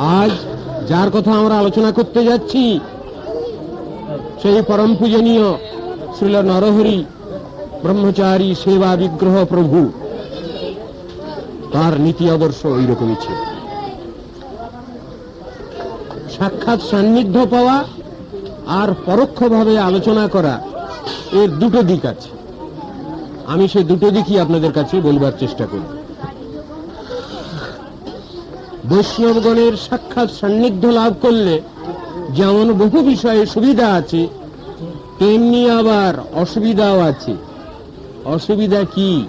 আজ যার কথা আমরা আলোচনা করতে যাচ্ছি, সেই পরম পূজনীয় শ্রীল নরহরি ব্রহ্মচারী সেবা বিগ্রহ প্রভু। তার নীতি আদর্শ ওই রকমই ছিল। সাক্ষাৎ সান্নিধ্য পাওয়া আর পরোক্ষভাবে আলোচনা করা এর দুটো দিক আছে। আমি সে দুটো দিকই আপনাদের কাছে বলবার চেষ্টা করি বৈষ্ণবগণের সাক্ষাৎ সান্নিধ্য লাভ করলে যেমন বহু বিষয়ে সুবিধা আছে, তেমনি আবার অসুবিধাও আছে। অসুবিধা কি?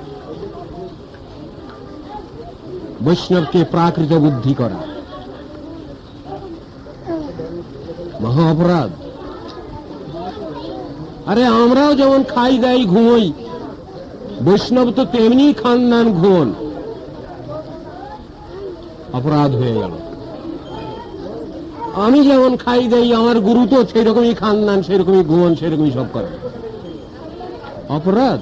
বৈষ্ণবকে প্রাকৃত বুদ্ধি করা। মহা অপরাধ। আরে আমরাও যেমন খাই, দাই, ঘুমোই, বৈষ্ণব তো তেমনি খান দান ঘুমন। অপরাধ হয়ে গেল। আমি যেমন খাই দেই, আমার গুরু তো সেই রকমই খান দান সেরকমই ঘুমন সেরকমই সব করে। অপরাধ?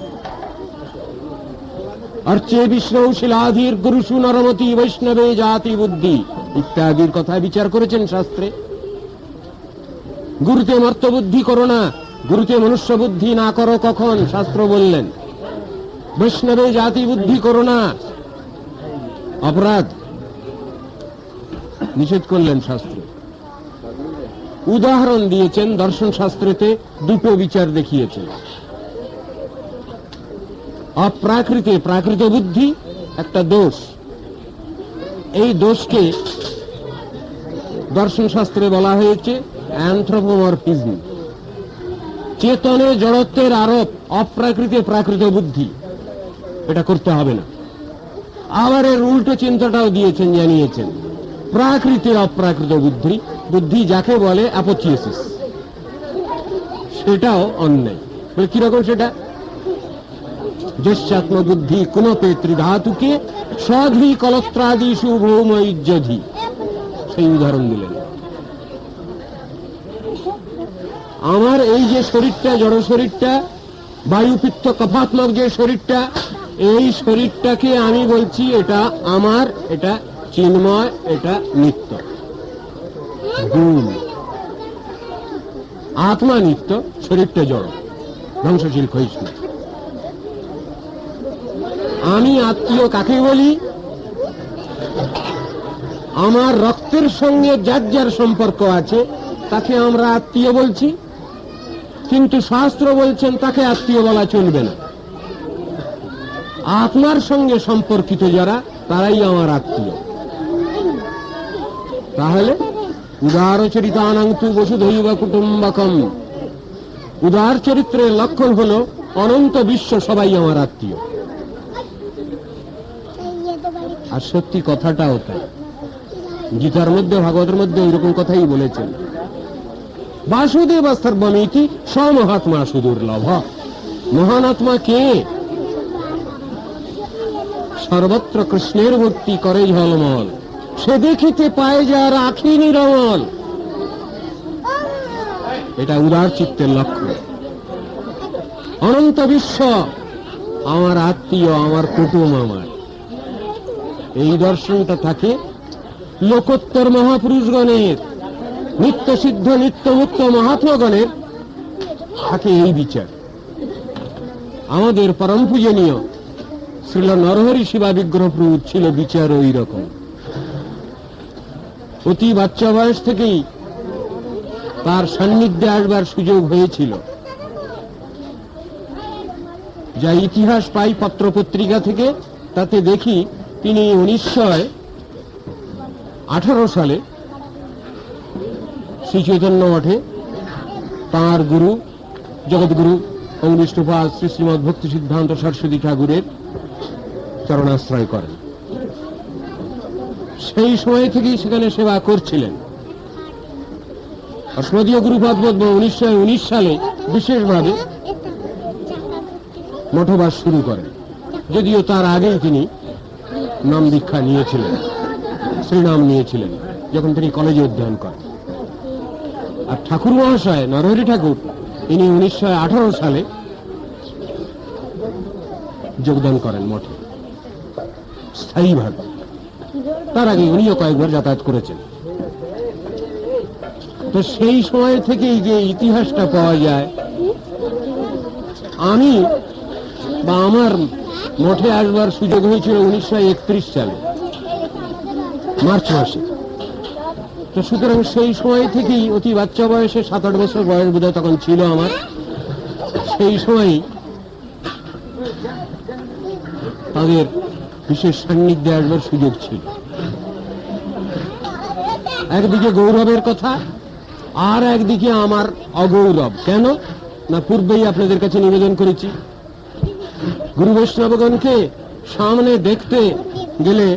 আর অর্চে বিষ্ণু শিলাধীর গুরুষু নরমতি বৈষ্ণবে জাতি বুদ্ধি, ইত্যাদির কথা বিচার করেছেন শাস্ত্রে। গুরুতে মর্ত বুদ্ধি করো না, গুরুতে মনুষ্য বুদ্ধি না করো কখন, শাস্ত্র বললেন। বৈষ্ণবে জাতি বুদ্ধি করো না। অপরাধ? নিষেধ করলেন শাস্ত্র। উদাহরণ দিয়েছেন দর্শন শাস্ত্রেতে দুটো বিচার দেখিয়েছেন অপ্রাকৃতে প্রাকৃত বুদ্ধি, একটা দোষ। এই দোষকে দর্শন শাস্ত্রে বলা হয়েছে অ্যান্থ্রোপোমরফিজম চেতনে জড়ত্বের আরোপ, অপ্রাকৃতে প্রাকৃত বুদ্ধি। এটা করতে হবে না। আবার এর উল্টো চিন্তাটাও দিয়েছেন, জানিয়েছেন। প্রাকৃতিক অপ্রাকৃত বুদ্ধি বুদ্ধি যাকে বলে অ্যাপোথিওসিস সেটাও অন্যায়। বলে কীরকম সেটা? যশ্চাত্ম বুদ্ধি কুমপে ত্রিধাতুকে স্বধি কলত্রাদিশু ভৌম ইজ্জধি সেই উদাহরণ দিলেন। আমার এই যে শরীরটা, জড় শরীরটা বায়ুপিত্ত কফাত্মক যে শরীরটা, এই শরীরটাকে আমি বলছি এটা আমার, এটা চিন্ময় এটা নিত্য। গুণ। আত্মা নিত্য শরীরটা জড়। ধ্বংসশীল ক্ষয়িষ্ণু। আমি আত্মীয় কাকে বলি? আমার রক্তের সঙ্গে যার যার সম্পর্ক আছে, তাকে আমরা আত্মীয় বলছি। কিন্তু শাস্ত্র বলছেন, তাকে আত্মীয় বলা চলবে না। আত্মার সঙ্গে সম্পর্কিত যারা, তারাই আমার আত্মীয়। তাহলে উদার চরিতানান্তু বসুধৈব কুটুম্বকম। উদার চরিত্রের লক্ষণ হলো অনন্ত বিশ্ব সবাই আমার আত্মীয়। আর সত্যি কথাটাও তাই। গীতার মধ্যে, ভাগবতের মধ্যে এইরকম কথাই বলেছেন। বাসুদেব সর্বমিতি সমহাত্মা সুদুর্লভ। মহান আত্মা কে? সর্বত্র কৃষ্ণের ভক্তি করে ঝলমল সে দেখিতে পায় যার আখি নিরমল এটা উদার চিত্তের লক্ষ্য অনন্ত বিশ্ব, আমার আত্মীয়, আমার কুটুম আমার। এই দর্শনটা থাকে লোকোত্তর মহাপুরুষগণের, নিত্য সিদ্ধ, নিত্য মুক্ত মহাত্মগণের থাকে এই বিচার। আমাদের পরম পূজনীয় শ্রীল নরহরি শিবা বিগ্রহ প্রভু ছিল বিচার ওই রকম। অতি বাচ্চা বয়স থেকেই তার সান্নিধ্যে আসবার সুযোগ হয়েছিল। যা ইতিহাস পাই পত্র পত্রিকা থেকে, তাতে দেখি তিনি উনিশশো আঠারো সালে শ্রী চৈতন্য মঠে তাঁর গুরু জগৎগুরু অঙ্গিষ্ঠপাল শ্রী শ্রীমদ ভক্তি সিদ্ধান্ত সরস্বতী ঠাকুরের চরণাশ্রয় করেন। সেই সময় থেকেই সেখানে সেবা করছিলেন। অস্মদীয় গুরুপদ উনিশশো উনিশ সালে বিশেষভাবে মঠবাস শুরু করেন। যদিও তার আগেই তিনি নাম দীক্ষা নিয়েছিলেন, শ্রীনাম নিয়েছিলেন, যখন তিনি কলেজে অধ্যয়ন করেন। আর ঠাকুর মহাশয় নরহরি ঠাকুর, তিনি উনিশশো আঠারো সালে যোগদান করেন মঠে। স্থায়ীভাবে তার আগে উনিও কয়েকবার যাতায়াত করেছেন। তো সেই সময় থেকেই যে ইতিহাসটা পাওয়া যায়, আমি বা আমার মঠে আসবার সুযোগ হয়েছিল উনিশশো একত্রিশ সালে, মার্চ মাসে। তো সুতরাং সেই সময় থেকেই অতি বাচ্চা বয়সে সাত আট বছর বয়স বোধহয় তখন ছিল আমার। সেই সময়ই তাদের বিশেষ সান্নিধ্যে আসবার সুযোগ ছিল। একদিকে গৌরবের কথা, আর একদিকে আমার অগৌরব। কেন? না, পূর্বেই আপনাদের কাছে নিবেদন করেছি। গুরু বৈষ্ণবগণকে সামনে দেখতে গেলে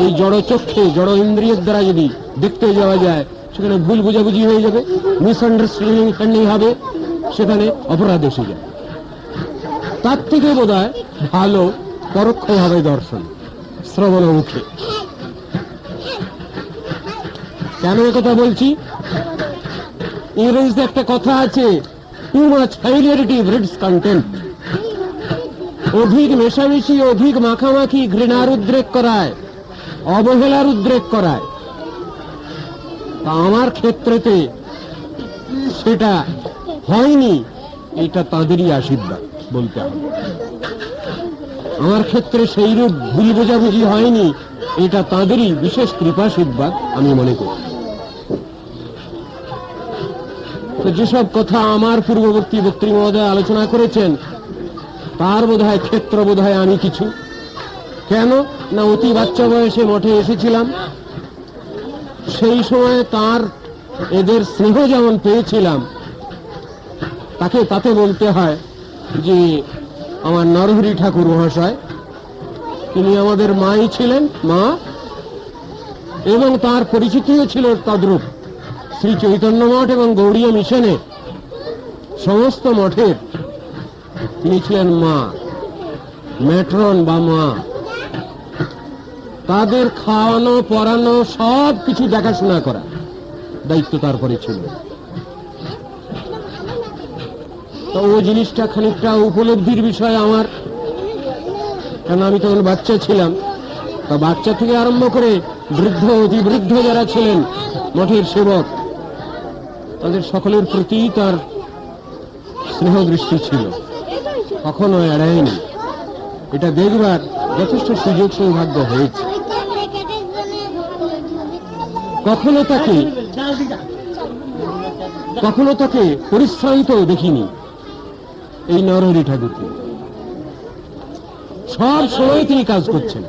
এই জড় চক্ষে, জড় ইন্দ্রিয়ের দ্বারা যদি দেখতে যাওয়া যায়, সেখানে ভুল বোঝাবুঝি হয়ে যাবে মিসআন্ডারস্ট্যান্ডিং হবে, সেখানে অপরাধ এসে যাবে। তার থেকে বোধ ভালো পরোক্ষভাবে দর্শন। শ্রবণ মুখে। কেন কথা বলছি? ইংরেজিতে একটা কথা আছে too much familiarity breeds content অধিক মেশামেশি, অধিক মাখামাখি ঘৃণার উদ্রেক করায় অবহেলার উদ্রেক করায়। তা আমার ক্ষেত্রেতে সেটা হয়নি, এটা তাদেরই আশীর্বাদ, বলতে হবে। আমার ক্ষেত্রে সেইরূপ ভুল বোঝাবুঝি হয়নি। এটা তাদেরই বিশেষ কৃপাশীর্বাদ আমি মনে করি। যেসব কথা আমার পূর্ববর্তী বক্তৃ মহোদয় আলোচনা করেছেন, তার বোধ হয় ক্ষেত্র বোধ হয় আমি কিছু। কেন? না, অতি বাচ্চা বয়সে মঠে এসেছিলাম। সেই সময় তার এদের স্নেহ যেমন পেয়েছিলাম, তাকে তাতে বলতে হয় যে আমার নরহরি ঠাকুর মহাশয়। তিনি আমাদের মাই ছিলেন, মা, এবং তার পরিচিতিও ছিল তদ্রূপ। শ্রী চৈতন্য মঠ এবং গৌড়ীয় মিশনে সমস্ত মঠের তিনি ছিলেন মা, ম্যাট্রন বা মা। তাদের খাওয়ানো, পড়ানো সব কিছু দেখাশোনা করা দায়িত্ব তারপরে ছিল। তো ও জিনিসটা খানিকটা উপলব্ধির বিষয় আমার। কেন আমি তখন বাচ্চা ছিলাম? তা বাচ্চা থেকে আরম্ভ করে বৃদ্ধ অতি বৃদ্ধ যারা ছিলেন, মঠের সেবক, তাদের সকলের প্রতি তার স্নেহ দৃষ্টি ছিল। কখনো এড়ায়নি। এটা দেখবার যথেষ্ট সুযোগ সৌভাগ্য হয়েছে। কখনো তাকে কখনো তাকে পরিশ্রান্ত দেখিনি। এই নরহরি ঠাকুরকে সব সময় তিনি কাজ করছেন।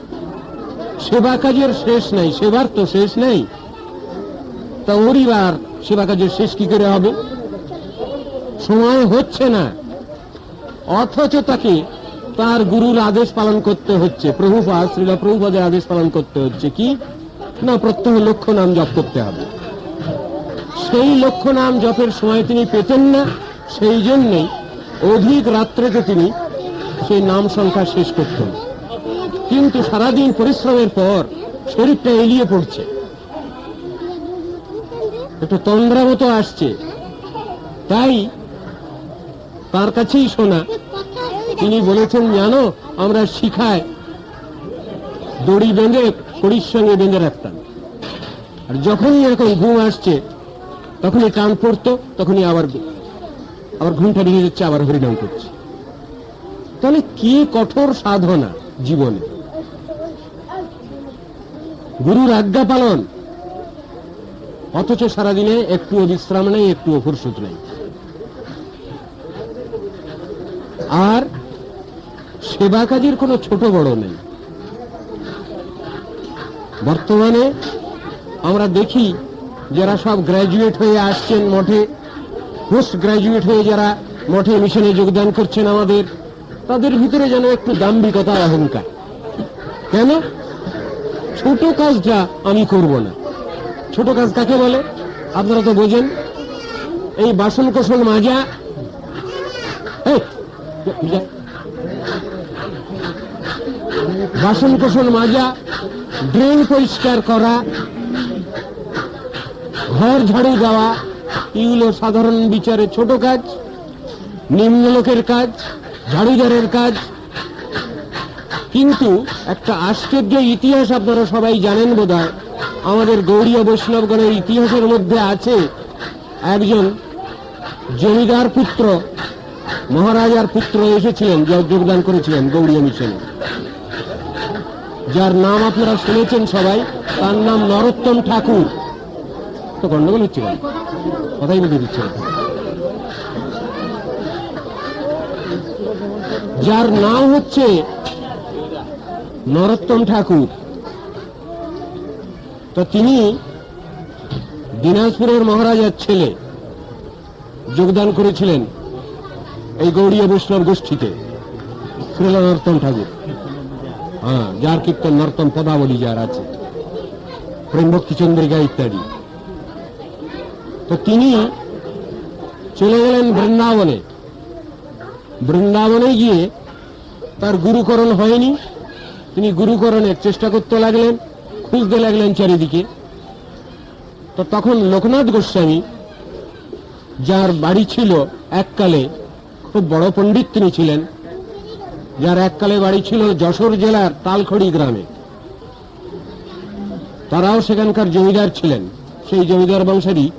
সেবা কাজের শেষ নাই, সেবার তো শেষ নেই। তা ওরিবার সেবা কাজের শেষ কি করে হবে? সময় হচ্ছে না। অথচ তাকে তার গুরুর আদেশ পালন করতে হচ্ছে। প্রভুপাদ শ্রীলা প্রভুপাদের আদেশ পালন করতে হচ্ছে কি? না, প্রত্যহ লক্ষ্য নাম জপ করতে হবে। সেই লক্ষ্য নাম জপের সময় তিনি পেতেন না, সেই জন্যই অধিক রাত্রেতে তিনি সেই নাম সংখ্যা শেষ করতেন। কিন্তু সারাদিন পরিশ্রমের পর শরীরটা এলিয়ে পড়ছে। একটু তন্দ্রা মতো আসছে। তাই তার কাছেই শোনা, তিনি বলেছেন, জানো, আমরা শিখায় দড়ি বেঁধে কড়ির সঙ্গে বেঁধে রাখতাম। আর যখনই এরকম ঘুম আসছে, তখনই টান পড়তো, তখনই আবার আবার ঘুমটা ভেঙে যাচ্ছে, আবার হরিনাম করছে। তাহলে কি কঠোর সাধনা জীবনে? গুরুর আজ্ঞা পালন। অথচ সারাদিনে একটুও বিশ্রাম নেই, একটুও ফুরসুত নেই। আর সেবা কাজের কোনো ছোট বড় নেই। বর্তমানে আমরা দেখি, যারা সব গ্র্যাজুয়েট হয়ে আসছেন মঠে পোস্ট গ্রাজুয়েট হয়ে যারা মঠে মিশনে যোগদান করছেন আমাদের, তাদের ভিতরে যেন একটু দাম্ভিকতা, অহংকার। কেন? ছোট কাজটা আমি করব না। ছোট কাজ কাকে বলে? আপনারা তো বোঝেন। এই বাসন কোসন মাজা। যা। বাসন কোসন মাজা, ড্রেন পরিষ্কার করা, ঘর ঝাড়ু দেওয়া এগুলো সাধারণ বিচারে ছোট কাজ নিম্নলোকের কাজ ঝাড়ুদারের কাজ। কিন্তু একটা আশ্চর্য ইতিহাস আপনারা সবাই জানেন বোধহয়। আমাদের গৌরীয় বৈষ্ণবগণের ইতিহাসের মধ্যে আছে একজন জমিদার পুত্র, মহারাজার পুত্র এসেছিলেন, যা যোগদান করেছিলেন গৌরীয় মিশনে। যার নাম আপনারা শুনেছেন সবাই, তার নাম নরোত্তম ঠাকুর। তো গন্ডগোল হচ্ছে কেন? কথাই বলে দিচ্ছে যার নাম হচ্ছে নরোত্তম ঠাকুর। তো তিনি দিনাজপুরের মহারাজার ছেলে যোগদান করেছিলেন এই গৌড়ীয় বৈষ্ণব গোষ্ঠীতে, শ্রীল ঠাকুর। হ্যাঁ যার কীর্তন নর্তম পদাবলী যার আছে প্রেম চন্দ্রিকা ইত্যাদি। তো তিনি চলে গেলেন বৃন্দাবনে। বৃন্দাবনে গিয়ে তার গুরুকরণ হয়নি। তিনি গুরুকরণের চেষ্টা করতে লাগলেন, খুঁজতে লাগলেন চারিদিকে। তো তখন লোকনাথ গোস্বামী, যার বাড়ি ছিল এককালে, খুব বড় পণ্ডিত তিনি ছিলেন, যার এককালে বাড়ি ছিল যশোর জেলার তালখড়ি গ্রামে। তারাও সেখানকার জমিদার ছিলেন। সেই জমিদার বংশেরই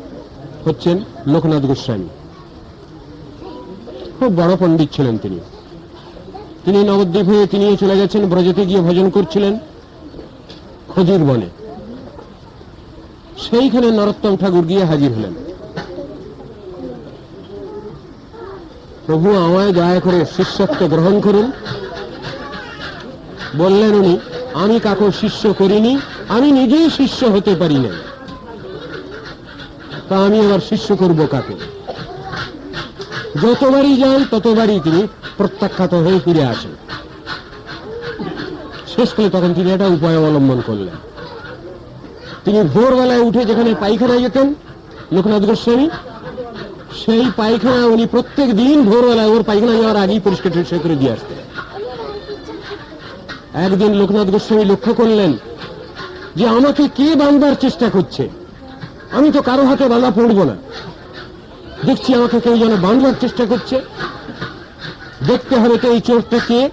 হচ্ছেন লোকনাথ গোস্বামী। খুব বড় পণ্ডিত ছিলেন তিনি। তিনি নবদ্বীপ হয়ে তিনি চলে গেছেন, ব্রজতে গিয়ে ভজন করছিলেন খদির বনে। সেইখানে নরোত্তম ঠাকুর গিয়ে হাজির হলেন। প্রভু আমায় দয়া করে শিষ্যত্ব গ্রহণ করুন। বললেন উনি, আমি কাকো শিষ্য করিনি, আমি নিজেই শিষ্য হতে পারি না তা আমি এবার শিষ্য করব কাকে? যতবারই যান ততবারই তিনি প্রত্যাখ্যাত হয়ে ফিরে আসেন। শেষ করে তখন তিনি একটা উপায় অবলম্বন করলেন। তিনি ভোরবেলায় উঠে যেখানে পায়খানায় যেতেন, লোকনাথ গোস্বামী, সেই পায়খানা উনি প্রত্যেক দিন ভোরবেলায় ওর পায়খানা যাওয়ার আগেই পরিষ্কার টরিষ্কার করে দিয়ে আসতেন। একদিন লোকনাথ গোস্বামী লক্ষ্য করলেন যে আমাকে কে বাঁধবার চেষ্টা করছে? আমি তো কারও হাতে বাঁধা পড়ব না। দেখছি আমাকে কেউ যেন বাঁধবার চেষ্টা করছে। দেখতে হবে তো এই চোরটা কে।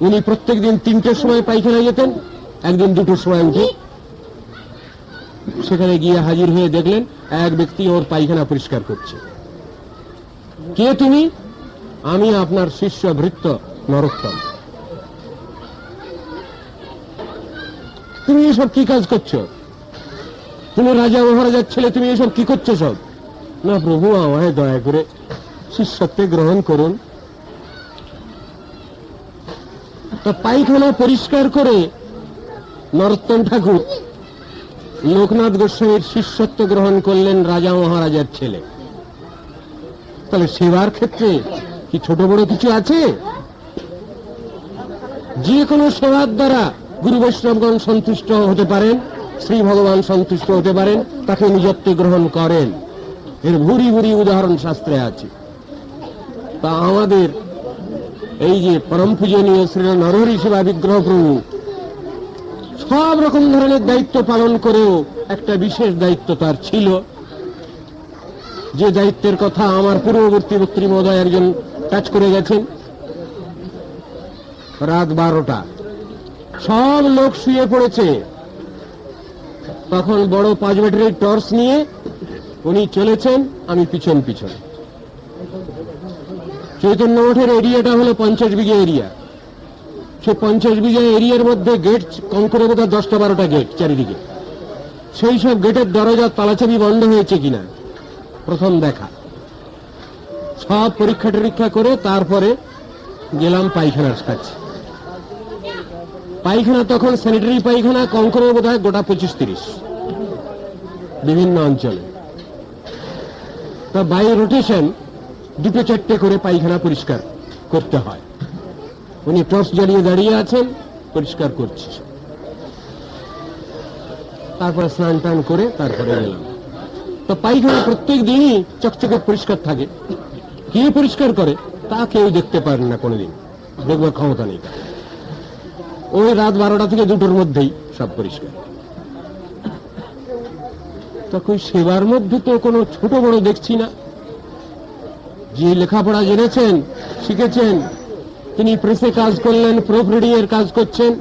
উনি প্রত্যেক দিন তিনটের সময় পায়খানায় যেতেন, একদিন দুটোর সময় উঠে। সেখানে গিয়ে হাজির হয়ে দেখলেন এক ব্যক্তি ওর পায়খানা পরিষ্কার করছে। কে তুমি? আমি আপনার শিষ্য ভৃত্য নরোত্তম। তুমি এসব কি কাজ করছ? তুমি রাজা মহারাজার ছেলে, তুমি এসব কি করছ সব? না, প্রভু, আমায় দয়া করে শিষ্যত্বে গ্রহণ করুন। তা পায়খানা পরিষ্কার করে নরোত্তম ঠাকুর লোকনাথ গোস্বামীর শিষ্যত্ব গ্রহণ করলেন রাজা মহারাজার ছেলে। তাহলে সেবার ক্ষেত্রে কি ছোট বড় কিছু আছে? যে কোনো সেবার দ্বারা গুরু বৈষ্ণবগণ সন্তুষ্ট হতে পারেন। শ্রী ভগবান সন্তুষ্ট হতে পারেন, তাকে নিজত্বে গ্রহণ করেন। এর ভুরি ভুরি উদাহরণ শাস্ত্রে আছে। তা আমাদের এই যে পরম পূজনীয় শ্রী নরহরি সেবা বিগ্রহ প্রভু সব রকম ধরনের দায়িত্ব পালন করেও একটা বিশেষ দায়িত্ব তার ছিল। যে দায়িত্বের কথা আমার পূর্ববর্তী বক্তৃ মহোদয় একজন কাজ করে গেছেন। রাত বারোটা। সব লোক শুয়ে পড়েছে। তখন বড় পাঁচ ব্যাটারির টর্চ নিয়ে উনি চলেছেন, আমি পিছন পিছন। চৈতন্য মঠের এরিয়াটা হলো পঞ্চাশ বিঘা এরিয়া। সে পঞ্চাশ বিঘা এরিয়ার মধ্যে গেট কম করে বোধ দশটা বারোটা গেট চারিদিকে। সেই সব গেটের দরজা তালাচাবি বন্ধ হয়েছে কিনা? প্রথম দেখা। সব পরীক্ষা টরীক্ষা করে তারপরে গেলাম পায়খানার কাছে। পায়খানা তখন স্যানিটারি পায়খানা কম করে বোধ হয় গোটা পঁচিশ তিরিশ। বিভিন্ন অঞ্চলে। তা বাই রোটেশন দুটো চারটে করে পায়খানা পরিষ্কার করতে হয়। উনি টর্চ জ্বালিয়ে দাঁড়িয়ে আছেন, পরিষ্কার করছে। তারপরে স্নান টান করে তারপরে গেলাম। তো পায়খানা প্রত্যেক দিনই চকচকে পরিষ্কার থাকে। কে পরিষ্কার করে, তা কেউ দেখতে পারেন না কোনোদিন। দেখবার ক্ষমতা নেই। ওই রাত বারোটা থেকে দুটোর মধ্যেই সব পরিষ্কার। তখন সেবার মধ্যে তো কোনো ছোট বড় দেখছি না। যে লেখাপড়া জেনেছেন, শিখেছেন, তিনি প্রেসে কাজ করলেন প্রুফ রিডিং এর কাজ করছেন।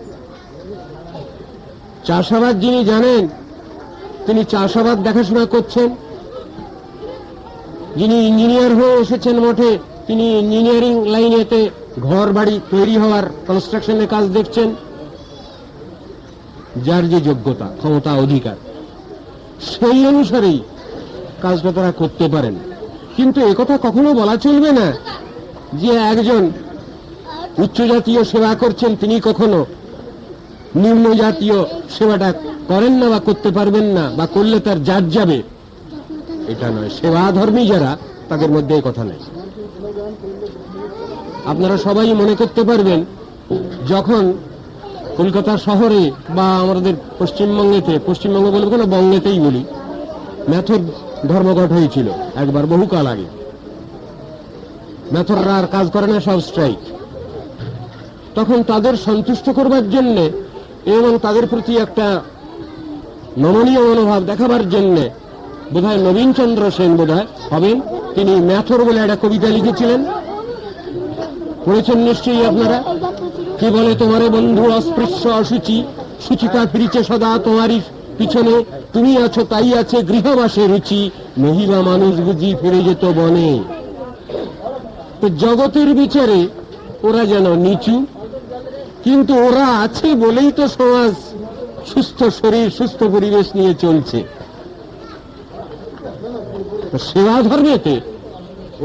চাষাবাদ যিনি জানেন, তিনি চাষাবাদ দেখাশোনা করছেন। যিনি ইঞ্জিনিয়ার হয়ে এসেছেন মঠে, তিনি ইঞ্জিনিয়ারিং লাইনেতে ঘর বাড়ি তৈরি হওয়ার কনস্ট্রাকশনের কাজ দেখছেন। যার যে যোগ্যতা, ক্ষমতা, অধিকার, সেই অনুসারেই কাজটা তারা করতে পারেন। কিন্তু একথা কখনো বলা চলবে না যে একজন উচ্চ জাতীয় সেবা করছেন, তিনি কখনো নিম্ন জাতীয় সেবাটা করেন না বা করতে পারবেন না বা করলে তার জাত যাবে। এটা নয় সেবা ধর্মী যারা, তাদের মধ্যে কথা নেই। আপনারা সবাই মনে করতে পারবেন, যখন কলকাতা শহরে বা আমাদের পশ্চিমবঙ্গেতে, পশ্চিমবঙ্গ বলব না বঙ্গেতেই বলি ম্যাথর ধর্মঘট হয়েছিল একবার বহুকাল আগে। ম্যাথররা আর কাজ করে না, সব স্ট্রাইক তখন তাদের সন্তুষ্ট করবার জন্যে এবং তাদের প্রতি একটা নমনীয় মনোভাব দেখাবার জন্যে বোধহয় নবীন চন্দ্র সেন বোধহয় হবেন, তিনি ম্যাথর বলে একটা কবিতা লিখেছিলেন। পড়েছেন নিশ্চয়ই আপনারা? কি বলে তোমারে বন্ধু অস্পৃশ্য অসুচি? সুচিতা ফিরিছে সদা তোমারই পিছনে। তুমি আছো, তাই আছে গৃহবাসে রুচি। মহিলা মানুষ বুঝি ফিরে যেত বনে। তো জগতের বিচারে ওরা যেন নিচু, কিন্তু ওরা আছে বলেই তো সমাজ সুস্থ শরীর, সুস্থ পরিবেশ নিয়ে চলছে। সেবা ধর্মেতে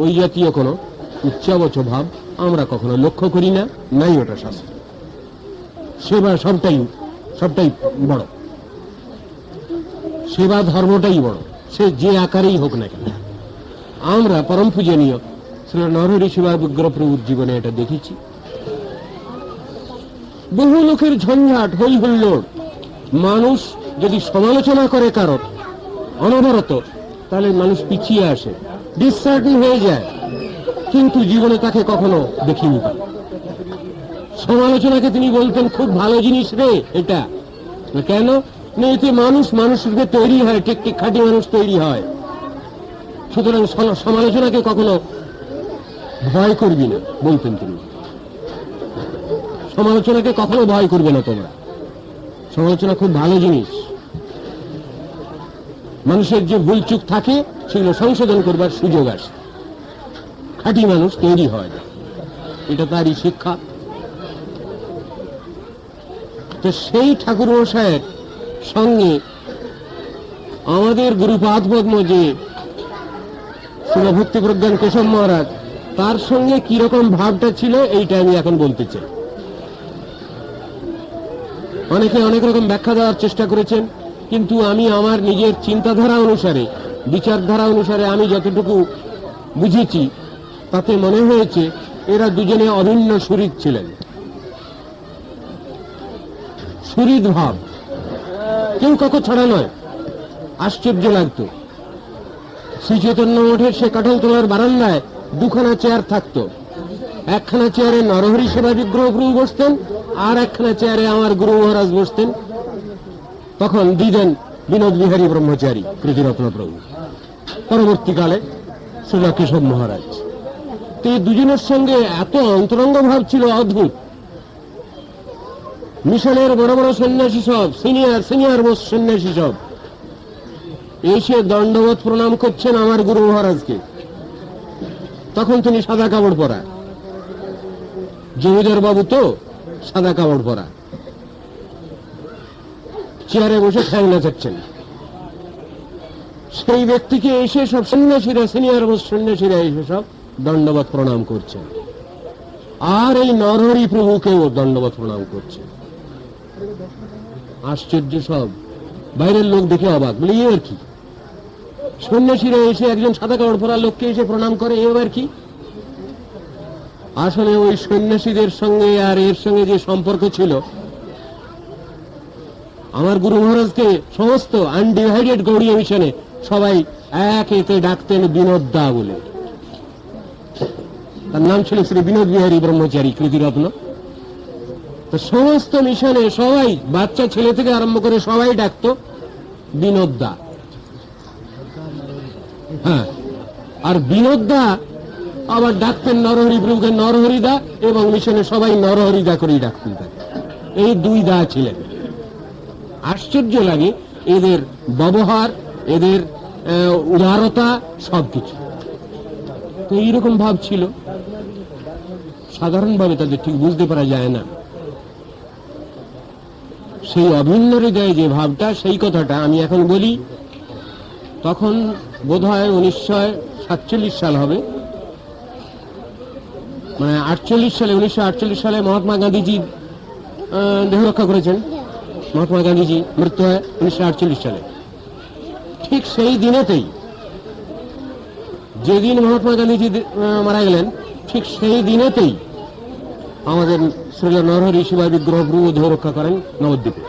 ওই জাতীয় কোনো উচ্চাবচ ভাব আমরা কখনো লক্ষ্য করি না, নাই ওটা শাস্ত্র সেবা সবটাই সবটাই বড়। সেবা ধর্মটাই বড়। সে যে আকারেই হোক না কেন। আমরা পরম পূজনীয় শ্রী নরহরি সেবা বিগ্রহ প্রভুর জীবনে এটা দেখেছি। বহু লোকের ঝঞ্ঝাট, হই হুল্লোড় মানুষ যদি সমালোচনা করে কারোর অনবরত, তাহলে মানুষ পিছিয়ে আসে ডিসসার্টিং হয়ে যায়। কিন্তু জীবনে তাকে কখনো দেখিনি। সমালোচনাকে তিনি বলতেন, খুব ভালো জিনিস রে এটা। কেন? এতে মানুষ মানুষকে তৈরি হয়, ঠিক খাঁটি মানুষ তৈরি হয়। সুতরাং সমালোচনাকে কখনো ভয় করবি না, বলতেন তিনি। সমালোচনাকে কখনো ভয় করবে না তোমরা। সমালোচনা খুব ভালো জিনিস। মানুষের যে ভুলচুক থাকে, সেগুলো সংশোধন করবার সুযোগ আসে। খাঁটি মানুষ তৈরি হয় না। এটা তারই শিক্ষা। তো সেই ঠাকুর মশাইয়ের সঙ্গে আমাদের গুরুপাদ পদ্ম যে শিবভক্তি প্রজ্ঞান কেশব মহারাজ, তার সঙ্গে কীরকম ভাবটা ছিল এইটা আমি এখন বলতে চাই। অনেকে অনেক রকম ব্যাখ্যা দেওয়ার চেষ্টা করেছেন, কিন্তু আমি আমার নিজের চিন্তাধারা অনুসারে, বিচারধারা অনুসারে আমি যতটুকু বুঝেছি তাতে মনে হয়েছে এরা দুজনে অভিন্ন শরীর ছিলেন। শরীর ভাব। কেউ কাকো ছাড়া নয়। আশ্চর্য লাগতো। শ্রী চৈতন্য মঠের সে কাঠল তোলার বারান্দায় দুখানা চেয়ার থাকতো। একখানা চেয়ারে নরহরি সেবা বিগ্রহ প্রভু বসতেন আর একখানা চেয়ারে আমার গুরু মহারাজ বসতেন। তখন দিদেন বিনোদ বিহারী ব্রহ্মচারী কৃতিরত্ন প্রভু পরবর্তীকালে কেশব মহারাজ। তো দুজনের সঙ্গে এত অন্তরঙ্গ ভাব ছিল অদ্ভুত। মিশনের বড় বড় সন্ন্যাসী সব, সিনিয়র সিনিয়র মোস্ট সন্ন্যাসী সব। এসে দণ্ডবোধ প্রণাম করছেন আমার গুরু মহারাজকে। তখন তিনি সাদা কাপড় পরা। জমিদার বাবু তো সাদা কাপড় পরা। চেয়ারে বসে ঠ্যাংলা চাচ্ছেন সেই ব্যক্তিকে এসে সব সন্ন্যাসীরা, সিনিয়র মোস্ট সন্ন্যাসীরা এসে সব দণ্ডবোধ প্রণাম করছেন আর এই নরহরি প্রভুকেও দণ্ডবোধ প্রণাম করছেন আশ্চর্য সব। বাইরের লোক দেখে অবাক। বলে এ আর কি? সন্ন্যাসীরা এসে একজন সাদা কাপড় পরা লোককে এসে প্রণাম করে এ আবার কি? আসলে ওই সন্ন্যাসীদের সঙ্গে আর এর সঙ্গে যে সম্পর্ক ছিল, আমার গুরু মহারাজকে সমস্ত আনডিভাইডেড গৌড়ীয় মিশনে সবাই এক এতে ডাকতেন বিনোদ দা বলে। তার নাম ছিল শ্রী বিনোদ বিহারী ব্রহ্মচারী কৃতিরত্ন তো সমস্ত মিশনে সবাই, বাচ্চা ছেলে থেকে আরম্ভ করে সবাই ডাকতো বিনোদ দা হ্যাঁ আর বিনোদ দা আবার ডাকতেন নরহরি প্রভুকে নরহরি দা এবং মিশনে সবাই নরহরি দা করেই ডাকতেন তাকে। এই দুই দা ছিলেন। আশ্চর্য লাগে, এদের ব্যবহার, এদের উদারতা সবকিছু। এইরকম ভাব ছিল। সাধারণভাবে তাদের ঠিক বুঝতে পারা যায় না। সেই অভিন্ন হৃদয়ে যে ভাবটা সেই কথাটা আমি এখন বলি তখন বোধ হয় উনিশশো সাতচল্লিশ সাল হবে। মানে আটচল্লিশ সালে উনিশশো আটচল্লিশ সালে মহাত্মা গান্ধীজি আহ, দেহ রক্ষা করেছেন। মহাত্মা গান্ধীজি মৃত্যু হয় উনিশশো আটচল্লিশ সালে। ঠিক সেই দিনেতেই যেদিন মহাত্মা গান্ধীজি মারা গেলেন, ঠিক সেই দিনেতেই আমাদের শ্রীল নরহরি শিবাই বিগ্রহ প্রভু দেহ রক্ষা করেন নবদ্বীপে।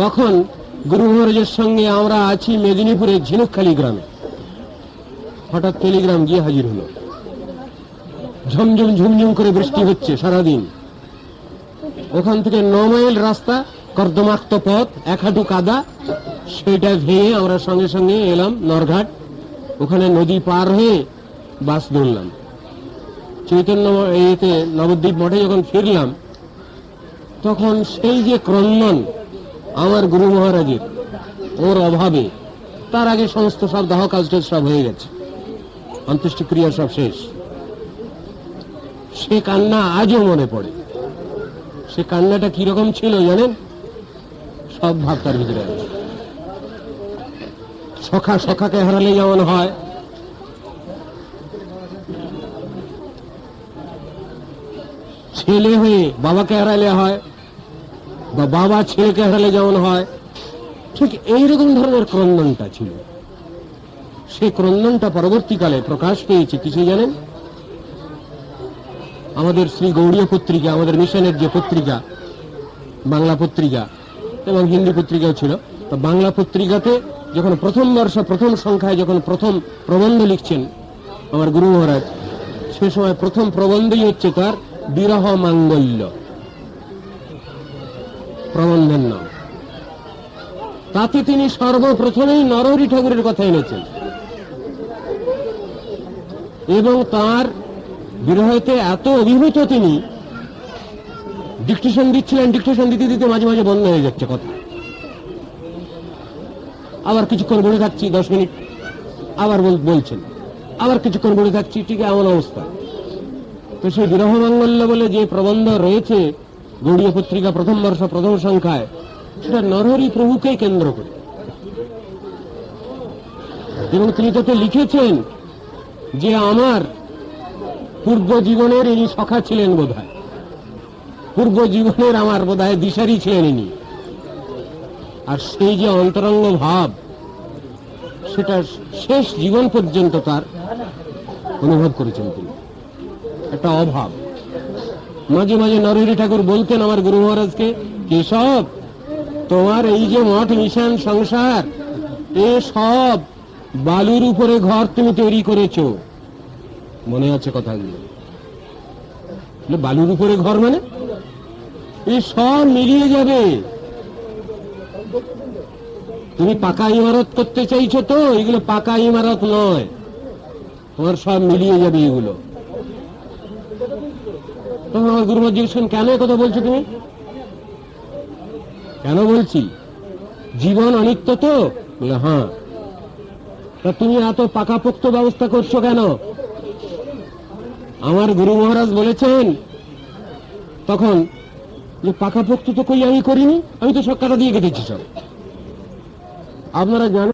তখন গুরু মহারাজের সঙ্গে আমরা আছি মেদিনীপুরের ঝিনুকখালী গ্রামে। হঠাৎ টেলিগ্রাম গিয়ে হাজির হলো। ঝমঝম ঝুমঝুম করে বৃষ্টি হচ্ছে সারাদিন। ওখান থেকে ন মাইল রাস্তা, কর্দমাক্ত পথ, এক হাঁটু কাদা, সেটা ভেঙে আমরা সঙ্গে সঙ্গে এলাম নরঘাট। ওখানে নদী পার হয়ে বাস ধরলাম। চৈতন্য এতে নবদ্বীপ মঠে যখন ফিরলাম, তখন সেই যে ক্রন্দন আমার গুরু মহারাজের, ওর অভাবে তার আগে সমস্ত সব দাহ কাজটা সব হয়ে গেছে। অন্ত্যেষ্টিক্রিয়া সব শেষ। সে কান্না আজও মনে পড়ে। সে কান্নাটা কীরকম ছিল জানেন? সব ভাব তার ভিতরে আছে। সখা সখাকে হারালে যেমন হয়। ছেলে হয়ে বাবাকে হারালে হয়, বা বাবা ছেলেকে হারালে যেমন হয়। ঠিক এইরকম ধরনের ক্রন্দনটা ছিল। সেই ক্রন্দনটা পরবর্তীকালে প্রকাশ পেয়েছে কিছু জানেন? আমাদের শ্রী গৌড়ীয় পত্রিকা, আমাদের মিশনের যে পত্রিকা, বাংলা পত্রিকা, এবং হিন্দি পত্রিকাও ছিল। তো বাংলা পত্রিকাতে যখন প্রথম বর্ষ প্রথম সংখ্যায় যখন প্রথম প্রবন্ধ লিখছেন আমার গুরু মহারাজ, সে সময় প্রথম প্রবন্ধই হচ্ছে তার বিরহ মাঙ্গল্য। প্রবন্ধের নাম। তাতে তিনি সর্বপ্রথমেই নরহরি ঠাকুরের কথা এনেছেন। এবং তার বিরহতে এত অভিভূত তিনি ডিকটেশন দিচ্ছিলেন ডিকটেশন দিতে দিতে মাঝে মাঝে বন্ধ হয়ে যাচ্ছে কথা। আবার কিছুক্ষণ বলে থাকছি, দশ মিনিট। আবার বলছেন। আবার কিছুক্ষণ বলে থাকছি, ঠিক এমন অবস্থা। তো সেই বিরহ মাঙ্গল্য বলে যে প্রবন্ধ রয়েছে, গৌড়ীয় পত্রিকা প্রথম বর্ষ, প্রথম সংখ্যায়, সেটা নরহরি প্রভুকে কেন্দ্র করে। এবং তিনি তাতে লিখেছেন যে আমার পূর্ব জীবনের ইনি সখা ছিলেন বোধ পূর্ব জীবনের আমার বোধ দিশারি ছিলেন ইনি। আর সেই যে অন্তরঙ্গ ভাব, সেটা শেষ জীবন পর্যন্ত তার অনুভব করেছেন তিনি। একটা অভাব। মাঝে মাঝে নরহরি ঠাকুর বলতেন আমার গুরু মহারাজকে, কেশব, তোমার এই যে মঠ, মিশন, সংসার, এ সব বালুর উপরে ঘর তুমি তৈরি করেছ। মনে আছে কথাগুলো। বালুর উপরে ঘর মানে? এ সব মিলিয়ে যাবে। তুমি পাকা ইমারত করতে চাইছো তো, এগুলো পাকা ইমারত নয়। তোমার সব মিলিয়ে যাবে এগুলো। তখন গুরুমা জিজ্ঞেস কেন কথা বলছো তুমি? কেন বলছি? জীবন অনিত্য তো? হ্যাঁ। তা তুমি এত পাকাপোক্ত ব্যবস্থা করছ কেন? আমার গুরু মহারাজ বলেছেন তখন, যে পাকাপোক্ত তো কই আমি করিনি, আমি তো সব কাটা দিয়ে কেটেছি সব। আপনারা জানেন